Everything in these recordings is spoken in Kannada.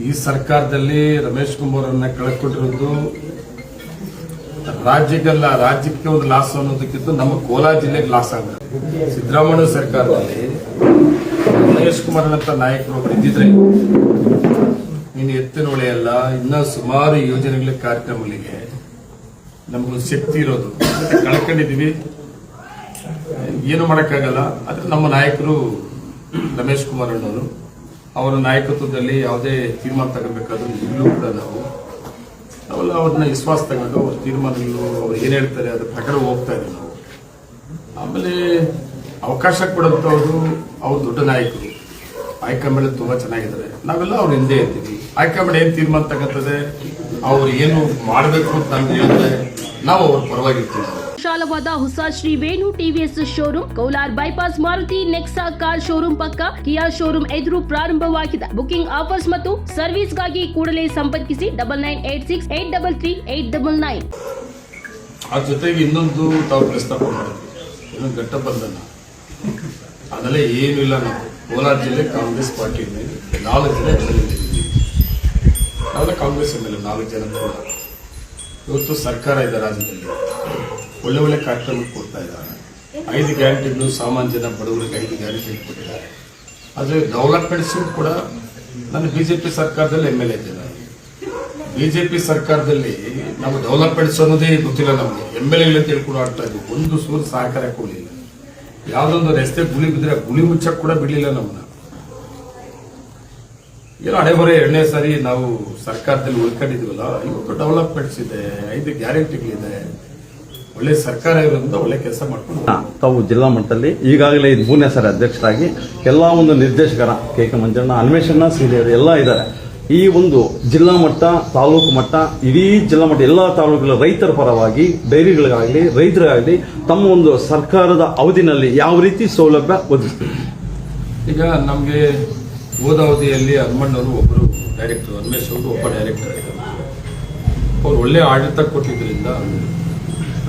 ಈ ಸರ್ಕಾರದಲ್ಲಿ ರಮೇಶ್ ಕುಮಾರ್ ಅವರನ್ನ ಕಳ್ಕೊಂಡಿರೋದು ರಾಜ್ಯಕ್ಕಲ್ಲ ರಾಜ್ಯಕ್ಕೆ ಒಂದು ಲಾಸ್ ಅನ್ನೋದಕ್ಕಿಂತ ನಮ್ಮ ಕೋಲಾರ ಜಿಲ್ಲೆಗೆ ಲಾಸ್ ಆಗುತ್ತೆ. ಸಿದ್ದರಾಮಯ್ಯ ಸರ್ಕಾರದಲ್ಲಿ ರಮೇಶ್ ಕುಮಾರ್ ಅಂತ ನಾಯಕರು ಒಬ್ಬರು ಇದ್ದಿದ್ರೆ ಇನ್ನು ಎತ್ತಿನ ಅಲ್ಲ, ಇನ್ನ ಸುಮಾರು ಯೋಜನೆಗಳ ಕಾರ್ಯಕ್ರಮಗಳಿಗೆ ನಮಗೊಂದು ಶಕ್ತಿ ಇರೋದು. ಕಳ್ಕೊಂಡಿದೀವಿ ಏನು ಮಾಡೋಕ್ಕಾಗಲ್ಲ. ಆದ್ರೆ ನಮ್ಮ ನಾಯಕರು ರಮೇಶ್ ಕುಮಾರ್ ಅಣ್ಣವರು ಅವರ ನಾಯಕತ್ವದಲ್ಲಿ ಯಾವುದೇ ತೀರ್ಮಾನ ತಗೋಬೇಕಾದ್ರೂ ಇಲ್ಲೂ ಕೂಡ ನಾವು ಅವೆಲ್ಲ ಅವ್ರನ್ನ ವಿಶ್ವಾಸ ತಗೊಂಡು ಅವ್ರ ತೀರ್ಮಾನಗಳು ಅವ್ರು ಏನು ಹೇಳ್ತಾರೆ, ಅದ್ರ ಪ್ರಕಾರ ಹೋಗ್ತಾ ಇದ್ದೀವಿ ನಾವು. ಆಮೇಲೆ ಅವಕಾಶ ಕೊಡುವಂಥವ್ರು ಅವ್ರು ದೊಡ್ಡ ನಾಯಕರು. ಹೈಕಮಾಂಡ್ ತುಂಬಾ ಚೆನ್ನಾಗಿದ್ದಾರೆ. ನಾವೆಲ್ಲ ಅವ್ರ ಹಿಂದೆ ಇರ್ತೀವಿ. ಹೈಕಮಾಂಡ್ ಏನು ತೀರ್ಮಾನ ತಗೋತದೆ, ಅವ್ರು ಏನು ಮಾಡಬೇಕು ಅಂತ ನಮ್ಗೆ ಹೇಳಿದ್ರೆ ನಾವು ಅವ್ರ ಪರವಾಗಿರ್ತೀವಿ. ವಿಶಾಲವಾದ ಹೊಸ Shri Venu TVS showroom Kolar bypass Maruti Nexa car showroom ಪಕ್ಕ ಕಿಯಾ ಶೋರೂಮ್ ಎದುರು ಪ್ರಾರಂಭವಾಗಿದೆ. ಬುಕಿಂಗ್ ಆಫರ್ಸ್ ಮತ್ತು ಸರ್ವಿಸ್ಗಾಗಿ ಕೂಡಲೇ ಸಂಪರ್ಕಿಸಿ double nine eight six eight double three eight double nine ಅದ್ರ ಜೊತೆಗೆ ಇನ್ನೊಂದು ತಾವು ಪ್ರಸ್ತಾಪ ಮಾಡಿದ್ವಿ. ಇನ್ನೊಂದು ಘಟ್ಟಬಂಧನ ಅದೆಲ್ಲ ಏನೂ ಇಲ್ಲ ನಾವು ಕೋಲಾರ ಜಿಲ್ಲೆ ಕಾಂಗ್ರೆಸ್ ಪಾರ್ಟಿ ನಾಲ್ಕು ಜನ ಎಂ ಎಲ್ ನಾವೆಲ್ಲ ಕಾಂಗ್ರೆಸ್ ಎಂ ನಾಲ್ಕು ಜನ ಇವತ್ತು ಸರ್ಕಾರ ಇದೆ ರಾಜ್ಯದಲ್ಲಿ. ಒಳ್ಳೆ ಒಳ್ಳೆ ಕಾರ್ಯಕ್ರಮ ಕೊಡ್ತಾ ಇದ್ದಾರೆ. ಐದು ಗ್ಯಾರಂಟಿಗಳು ಸಾಮಾನ್ಯ ಜನ ಬಡವರಿಗೆ ಐದು ಗ್ಯಾರಂಟಿ ಕೊಟ್ಟಿದ್ದಾರೆ. ಆದರೆ ಡೆವಲಪ್ಮೆಂಟ್ಸ್ ಕೂಡ ನಾನು ಬಿಜೆಪಿ ಸರ್ಕಾರದಲ್ಲಿ ಎಂ ಎಲ್ ಎ ಇದ್ದೇನೆ ಬಿಜೆಪಿ ಸರ್ಕಾರದಲ್ಲಿ ನಾವು ಡೆವಲಪ್ಮೆಂಟ್ಸ್ ಅನ್ನೋದೇ ಗೊತ್ತಿಲ್ಲ ನಮಗೆ. ಎಂ ಎಲ್ ಎ ತಿಳ್ಕೊಂಡು ಆಡ್ತಾ ಇದ್ವಿ ಒಂದು ಸೂರು ಸಹಕಾರ ಕೊಡಲಿಲ್ಲ. ಯಾವ್ದೊಂದು ರಸ್ತೆ ಗುಳಿ ಬಿದ್ರೆ ಗುಳಿ ಮುಚ್ಚಕ್ಕೆ ಕೂಡ ಬಿಡಲಿಲ್ಲ ನಮ್ಮನ್ನ ಏನೋ ಹಣೆಬರೆ ಎರಡನೇ ಸಾರಿ ನಾವು ಸರ್ಕಾರದಲ್ಲಿ ಉಳ್ಕೊಂಡಿದ್ವಲ್ಲ, ಇವತ್ತು ಡೆವಲಪ್ಮೆಂಟ್ಸ್ ಇದೆ, ಐದು ಗ್ಯಾರಂಟಿಗಳಿದೆ. ಒಳ್ಳೆ ಸರ್ಕಾರ ಇರೋದ್ರಿಂದ ಒಳ್ಳೆ ಕೆಲಸ ಮಾಡ್ಕೊಂಡು ತಾವು ಜಿಲ್ಲಾ ಮಟ್ಟದಲ್ಲಿ ಈಗಾಗಲೇ ಇದು ಮೂರನೇ ಸರ್ ಅಧ್ಯಕ್ಷರಾಗಿ ಎಲ್ಲ ಒಂದು ನಿರ್ದೇಶಕರ ಕೆ ಕೆ ಮಂಜಣ್ಣ ಅನ್ವೇಷಣ ಸೀನಿಯರ್ ಎಲ್ಲ ಇದ್ದಾರೆ. ಈ ಒಂದು ಜಿಲ್ಲಾ ಮಟ್ಟ ತಾಲೂಕು ಮಟ್ಟ ಇಡೀ ಜಿಲ್ಲಾ ಮಟ್ಟ ಎಲ್ಲ ತಾಲೂಕುಗಳ ರೈತರ ಪರವಾಗಿ ಡೈರಿಗಳಿಗಾಗಲಿ ರೈತರಿಗಾಗಲಿ ತಮ್ಮ ಒಂದು ಸರ್ಕಾರದ ಅವಧಿನಲ್ಲಿ ಯಾವ ರೀತಿ ಸೌಲಭ್ಯ ಒದಗಿಸ್ತೀವಿ ಈಗ ನಮಗೆ ಹೋದ ಅವಧಿಯಲ್ಲಿ ಹನುಮಣ್ಣವರು ಒಬ್ಬರು ಡೈರೆಕ್ಟರ್ ರಮೇಶ್ ಅವರು ಒಬ್ಬ ಡೈರೆಕ್ಟರ್ ಅವರು ಒಳ್ಳೆ ಆಡಳಿತ ಕೊಟ್ಟಿದ್ದರಿಂದ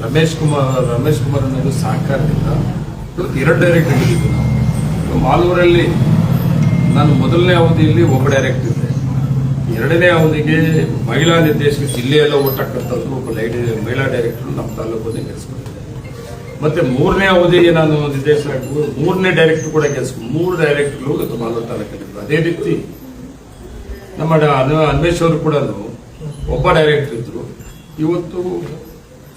ರಮೇಶ್ ಕುಮಾರ್ ರಮೇಶ್ ಕುಮಾರ್ ಅನ್ನೋದು ಸಹಕಾರದಿಂದ ಇವತ್ತು ಎರಡು ಡೈರೆಕ್ಟ್ ಆಗಿದ್ದೀವಿ ನಾವು. ಮಾಲೂರಲ್ಲಿ ನಾನು ಮೊದಲನೇ ಅವಧಿಯಲ್ಲಿ ಒಬ್ಬ ಡೈರೆಕ್ಟ್ ಇದ್ದೆ. ಎರಡನೇ ಅವಧಿಗೆ ಮಹಿಳಾ ನಿರ್ದೇಶಕ ಜಿಲ್ಲೆಯೆಲ್ಲ ಒಟ್ಟಾಕಂತಂದ್ರು ಒಬ್ಬ ಲೈಡ್ ಮಹಿಳಾ ಡೈರೆಕ್ಟರ್ ನಮ್ಮ ತಾಲೂಕನ್ನು ಕೆಲಸಕೊಂಡಿದ್ದೆ ಮತ್ತೆ ಮೂರನೇ ಅವಧಿಗೆ ನಾನು ನಿರ್ದೇಶಕ ಮೂರನೇ ಡೈರೆಕ್ಟರ್ ಕೂಡ ಕೆಲಸ ಮೂರು ಡೈರೆಕ್ಟರ್ಗಳು ಇವತ್ತು ಮಾಲೂರು ತಾಲೂಕಲ್ಲಿದ್ರು ಅದೇ ರೀತಿ ನಮ್ಮ ಅನ್ವೇಶ್ ಅನು- ಅನ್ವೇಷ್ ಅವರು ಕೂಡ ಒಬ್ಬ ಡೈರೆಕ್ಟರ್ ಇದ್ರು. ಇವತ್ತು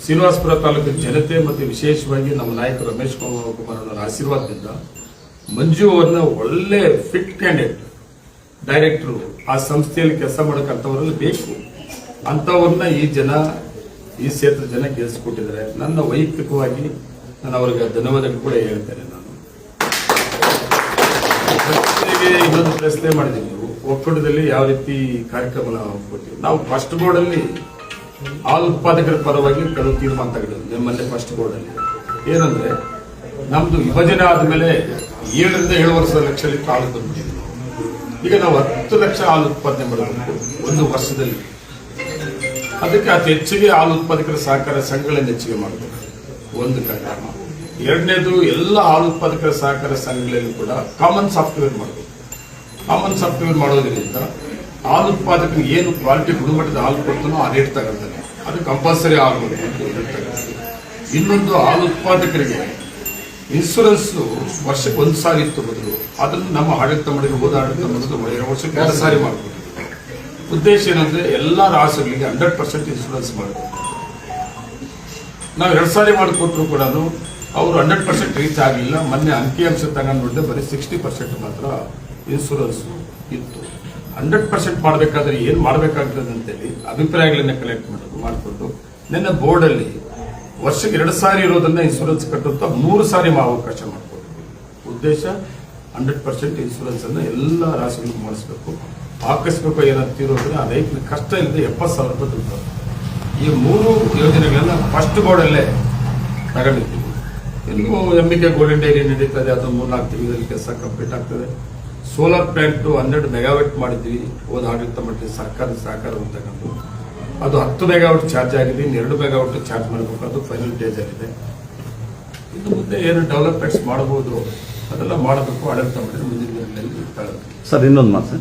ಶ್ರೀನಿವಾಸಪುರ ತಾಲೂಕಿನ ಜನತೆ ಮತ್ತು ವಿಶೇಷವಾಗಿ ನಮ್ಮ ನಾಯಕ ರಮೇಶ್ ಕುಮಾರ್ ಕುಮಾರ್ ಅವರ ಆಶೀರ್ವಾದದಿಂದ ಮಂಜು ಅವರನ್ನ ಒಳ್ಳೆ ಫಿಟ್ ಕ್ಯಾಂಡಿಡೇಟ್ ಡೈರೆಕ್ಟರ್ ಆ ಸಂಸ್ಥೆಯಲ್ಲಿ ಕೆಲಸ ಮಾಡಕ್ಕಂಥವರಲ್ಲಿ ಬೇಕು. ಅಂಥವ್ರನ್ನ ಈ ಜನ, ಈ ಕ್ಷೇತ್ರ ಜನ ಗೆಲ್ಸಿಕೊಟ್ಟಿದ್ದಾರೆ. ನನ್ನ ವೈಯಕ್ತಿಕವಾಗಿ ನಾನು ಅವ್ರಿಗೆ ಧನ್ಯವಾದಗಳು ಕೂಡ ಹೇಳ್ತೇನೆ ನಾನು. ಇನ್ನೊಂದು ಪ್ರಶ್ನೆ ಮಾಡಿದ್ದೀವಿ ನೀವು ಒಕ್ಕೂಟದಲ್ಲಿ ಯಾವ ರೀತಿ ಕಾರ್ಯಕ್ರಮ ನಾವು ಕೊಟ್ಟಿವಿ ನಾವು ಫಸ್ಟ್ ಬೋರ್ಡಲ್ಲಿ ಹಾಲು ಉತ್ಪಾದಕರ ಪರವಾಗಿ ಕೆಲವು ತೀರ್ಮಾನ ತಗೊಂಡಿದ್ದೆ ಮೊನ್ನೆ ಫಸ್ಟ್ ಬೋರ್ಡಲ್ಲಿ ಏನಂದ್ರೆ, ನಮ್ದು ವಿಭಜನೆ ಆದ್ಮೇಲೆ ಏಳರಿಂದ ಏಳು ವರ್ಷದ ಲಕ್ಷ ಲೀಟರ್ ಹಾಲು ಬಂದ್ಬಿಟ್ಟಿದೆ. ಈಗ ನಾವು ಹತ್ತು ಲಕ್ಷ ಹಾಲು ಉತ್ಪಾದನೆ ಮಾಡಬೇಕು ಒಂದು ವರ್ಷದಲ್ಲಿ. ಅದಕ್ಕೆ ಅತಿ ಹೆಚ್ಚಿಗೆ ಹಾಲು ಉತ್ಪಾದಕರ ಸಹಕಾರ ಸಂಘಗಳನ್ನು ಹೆಚ್ಚಿಗೆ ಮಾಡಬೇಕು. ಒಂದು ಕಾರಣ ಎರಡನೇದು, ಎಲ್ಲ ಹಾಲು ಉತ್ಪಾದಕರ ಸಹಕಾರ ಸಂಘಗಳಲ್ಲಿ ಕೂಡ ಕಾಮನ್ ಸಾಫ್ಟ್ವೇರ್ ಮಾಡಬೇಕು. ಕಾಮನ್ ಸಾಫ್ಟ್ವೇರ್ ಮಾಡೋದ್ರಿಂದ ಹಾಲು ಉತ್ಪಾದಕರಿಗೆ ಏನು ಕ್ವಾಲಿಟಿ ಗುಣಮಟ್ಟದ ಹಾಲು ಕೊಡ್ತಾನೋ ಆ ರೇಟ್ ತಗೊಳ್ತಾನೆ ಅದು ಕಂಪಲ್ಸರಿ ಆಗಬೇಕು ಇನ್ನೊಂದು ಹಾಲು ಉತ್ಪಾದಕರಿಗೆ ಇನ್ಸೂರೆನ್ಸ್ ವರ್ಷಕ್ಕೆ ಒಂದು ಸಾರಿ ಇತ್ತು ಬದಲು ಅದನ್ನು ನಮ್ಮ ಆಡಳಿತ ಮಾಡಿದ್ರು ಹೋದ ಆಡಳಿತ ಎರಡು ವರ್ಷಕ್ಕೆ ಎರಡು ಸಾರಿ ಮಾಡಬೇಕು ಉದ್ದೇಶ ಏನಂದ್ರೆ ಎಲ್ಲ ರಾಸುಗಳಿಗೆ ಹಂಡ್ರೆಡ್ ಪರ್ಸೆಂಟ್ ಇನ್ಸೂರೆನ್ಸ್ ಮಾಡಬೇಕು ನಾವು ಎರಡು ಸಾರಿ ಮಾಡಿಕೊಟ್ರು ಕೂಡ ಅವರು ಹಂಡ್ರೆಡ್ ಪರ್ಸೆಂಟ್ ರೀಚ್ ಆಗಲಿಲ್ಲ. ಮೊನ್ನೆ ಅಂಕಿಅಂಶ ತಗೊಂಡು ನೋಡಿದ್ರೆ ಬರೀ ಸಿಕ್ಸ್ಟಿ ಪರ್ಸೆಂಟ್ ಮಾತ್ರ ಇನ್ಸೂರೆನ್ಸ್ ಇತ್ತು. ಹಂಡ್ರೆಡ್ ಪರ್ಸೆಂಟ್ ಮಾಡಬೇಕಾದ್ರೆ ಏನು ಮಾಡಬೇಕಾಗ್ತದೆ ಅಂತೇಳಿ ಅಭಿಪ್ರಾಯಗಳನ್ನ ಕಲೆಕ್ಟ್ ಮಾಡೋದು, ಮಾಡಿಕೊಂಡು ನಿನ್ನೆ ಬೋರ್ಡಲ್ಲಿ ವರ್ಷಕ್ಕೆ ಎರಡು ಸಾರಿ ಇರೋದನ್ನ ಇನ್ಸೂರೆನ್ಸ್ ಕಟ್ಟುತ್ತಾ ಮೂರು ಸಾರಿ ಅವಕಾಶ ಮಾಡಿಕೊಡ್ತೀವಿ. ಉದ್ದೇಶ ಹಂಡ್ರೆಡ್ ಪರ್ಸೆಂಟ್ ಇನ್ಸೂರೆನ್ಸ್ ಅನ್ನ ಎಲ್ಲ ರಾಶಿಗಳಿಗೆ ಮಾಡಿಸ್ಬೇಕು. ಆಕಸ್ಮಿಕ ಏನಾದ್ರು ತೀರೋದ್ರೆ ಆ ರೈತನ ಕಷ್ಟ ಇಲ್ಲದೆ ಎಪ್ಪತ್ತು ಸಾವಿರ ರೂಪಾಯಿ ದುಡ್ಡು ಈ ಮೂರು ಯೋಜನೆಗಳನ್ನ ಫಸ್ಟ್ ಬೋರ್ಡಲ್ಲೇ ತಗೊಂಡಿದ್ದೀವಿ. ಇನ್ನು ಎಂಬಿಕೆ ಗೋಲ್ಡನ್ ಡೈರಿ ನಡೀತದೆ ಅದು ಮೂರ್ನಾಲ್ಕು ತಿಂಗಳಲ್ಲಿ ಕೆಲಸ ಕಂಪ್ಲೀಟ್ ಆಗ್ತದೆ. ಸೋಲಾರ್ ಪ್ಲಾಂಟ್ ಹನ್ನೆರಡು ಮೆಗಾವೆಟ್ ಮಾಡಿದ್ವಿ. ಹೋದ ಆಡಳಿತ ಮಂಡಳಿ ಸರ್ಕಾರದ ಸಹಕಾರ ತಗೊಂಡು. ಅದು ಹತ್ತು ಮೆಗಾವಾಟ್ ಚಾರ್ಜ್ ಆಗಿದೆ, ಇನ್ನು ಎರಡು ಮೆಗಾವಾಟ್ ಚಾರ್ಜ್ ಮಾಡಬೇಕು ಅದು ಫೈನಲ್ ಡೇಜ್ ಆಗಿದೆ. ಇನ್ನು ಮುಂದೆ ಏನು ಡೆವಲಪ್ಮೆಂಟ್ಸ್ ಮಾಡಬಹುದು ಅದೆಲ್ಲ ಮಾಡಬೇಕು ಆಡಳಿತ ಮಂಡಳಿ ಮುಂದಿನ ದಿನಗಳಲ್ಲಿ. ಸರ್, ಇನ್ನೊಂದು ಮಾತು.